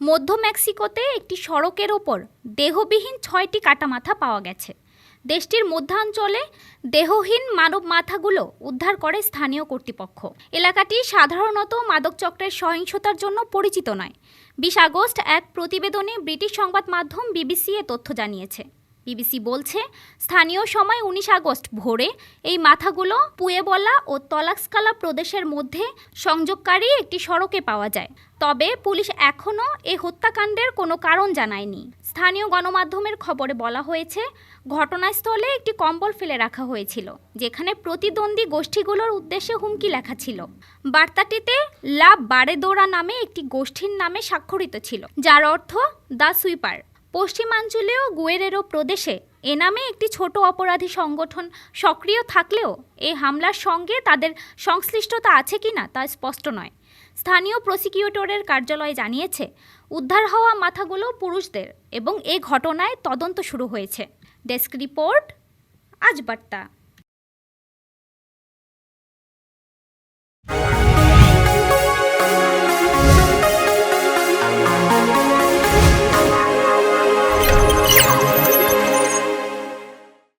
মধ্য মেক্সিকোতে একটি সড়কের ওপর দেহবিহীন ছয়টি কাটা মাথা পাওয়া গেছে। দেশটির মধ্যাঞ্চলে দেহহীন মানব মাথাগুলো উদ্ধার করে স্থানীয় কর্তৃপক্ষ। এলাকাটি সাধারণত মাদক চক্রের সহিংসতার জন্য পরিচিত নয়। বিশ আগস্ট এক প্রতিবেদনে ব্রিটিশ সংবাদ মাধ্যম বিবিসি এ তথ্য জানিয়েছে। বিবিসি বলছে, স্থানীয় সময় উনিশ আগস্ট ভোরে এই মাথাগুলো পুয়েবলা ও তলাক্সকালা প্রদেশের মধ্যে সংযোগকারী একটি সড়কে পাওয়া যায়। তবে পুলিশ এখনও এ হত্যাকাণ্ডের কোনো কারণ জানায়নি। স্থানীয় গণমাধ্যমের খবরে বলা হয়েছে, ঘটনাস্থলে একটি কম্বল ফেলে রাখা হয়েছিল, যেখানে প্রতিদ্বন্দ্বী গোষ্ঠীগুলোর উদ্দেশ্যে হুমকি লেখা ছিল। বার্তাটিতে, লা বারেদোরা নামে একটি গোষ্ঠীর নামে স্বাক্ষরিত ছিল, যার অর্থ দ্য সুইপার পশ্চিমাঞ্চলীয় গুয়েরেরো প্রদেশে এ নামে একটি ছোট অপরাধী সংগঠন সক্রিয় থাকলেও এই হামলার সঙ্গে তাদের সংশ্লিষ্টতা আছে কি না তা স্পষ্ট নয়। স্থানীয় প্রসিকিউটরের কার্যালয় জানিয়েছে, উদ্ধার হওয়া মাথাগুলো পুরুষদের এবং এ ঘটনায় তদন্ত শুরু হয়েছে। ডেস্ক রিপোর্ট আজ বার্তা